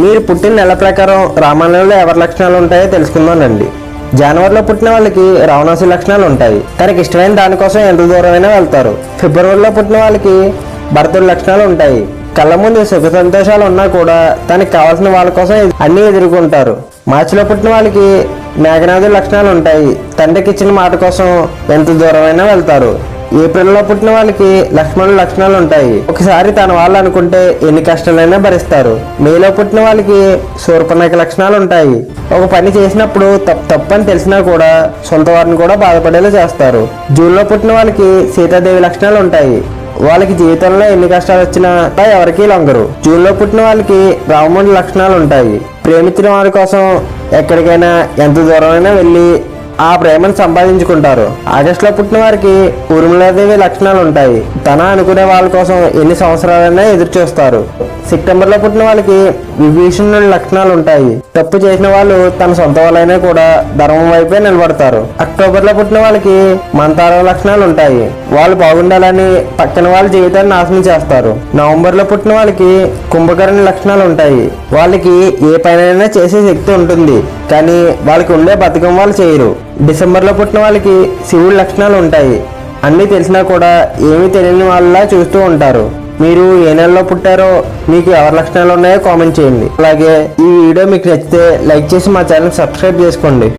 మీరు పుట్టిన నెల ప్రకారం రామాయణంలో ఎవరి లక్షణాలు ఉంటాయో తెలుసుకుందామండి. జనవరిలో పుట్టిన వాళ్ళకి రావణాసి లక్షణాలు ఉంటాయి. తనకి ఇష్టమైన దానికోసం ఎంత దూరమైనా వెళ్తారు. ఫిబ్రవరిలో పుట్టిన వాళ్ళకి భరతుడి లక్షణాలు ఉంటాయి. కళ్ళ ముందు సుఖ సంతోషాలు ఉన్నా కూడా తనకి కావాల్సిన వాళ్ళ కోసం అన్నీ ఎదుర్కొంటారు. మార్చిలో పుట్టిన వాళ్ళకి మేఘనాథుడి లక్షణాలు ఉంటాయి. తండ్రికి ఇచ్చిన మాట కోసం ఎంత దూరమైనా వెళ్తారు. ఏప్రిల్లో పుట్టిన వాళ్ళకి లక్ష్మణుల లక్షణాలు ఉంటాయి. ఒకసారి తన వాళ్ళు అనుకుంటే ఎన్ని కష్టాలైనా భరిస్తారు. మేలో పుట్టిన వాళ్ళకి శూర్పణక లక్షణాలు ఉంటాయి. ఒక పని చేసినప్పుడు తప్పు తప్పని తెలిసినా కూడా సొంత వారిని కూడా బాధపడేలా చేస్తారు. జూన్లో పుట్టిన వాళ్ళకి సీతాదేవి లక్షణాలు ఉంటాయి. వాళ్ళకి జీవితంలో ఎన్ని కష్టాలు వచ్చినా ఎవరికీ లొంగరు. జూన్లో పుట్టిన వాళ్ళకి రాముడి లక్షణాలు ఉంటాయి. ప్రేమించిన వారి కోసం ఎక్కడికైనా ఎంత దూరమైనా వెళ్ళి ఆ ప్రేమను సంపాదించుకుంటారు. ఆగస్టులో పుట్టిన వారికి ఉరుములాదేవి లక్షణాలు ఉంటాయి తన అనుకునే వాళ్ళ కోసం ఎన్ని సంవత్సరాలైనా ఎదురు చూస్తారు సెప్టెంబర్లో పుట్టిన వాళ్ళకి విభీషణుడి లక్షణాలు ఉంటాయి తప్పు చేసిన వాళ్ళు తన సొంత వాళ్ళైనా కూడా ధర్మం వైపే నిలబడతారు. అక్టోబర్లో పుట్టిన వాళ్ళకి మంతార లక్షణాలు ఉంటాయి వాళ్ళు బాగుండాలని పక్కన వాళ్ళ జీవితాన్ని నాశనం చేస్తారు. నవంబర్లో పుట్టిన వాళ్ళకి కుంభకరణ లక్షణాలు ఉంటాయి వాళ్ళకి ఏ పనైనా చేసే శక్తి ఉంటుంది. కానీ వాళ్ళకి ఉండే బతుకం వాళ్ళు చేయరు. డిసెంబర్లో పుట్టిన వాళ్ళకి శివుడి లక్షణాలు ఉంటాయి. అన్నీ తెలిసినా కూడా ఏమీ తెలియని వాళ్ళలా చూస్తూ ఉంటారు. మీరు ఏ నెలలో పుట్టారో మీకు ఎవరి లక్షణాలు ఉన్నాయో కామెంట్ చేయండి. అలాగే ఈ వీడియో మీకు నచ్చితే లైక్ చేసి మా ఛానల్ సబ్స్క్రైబ్ చేసుకోండి.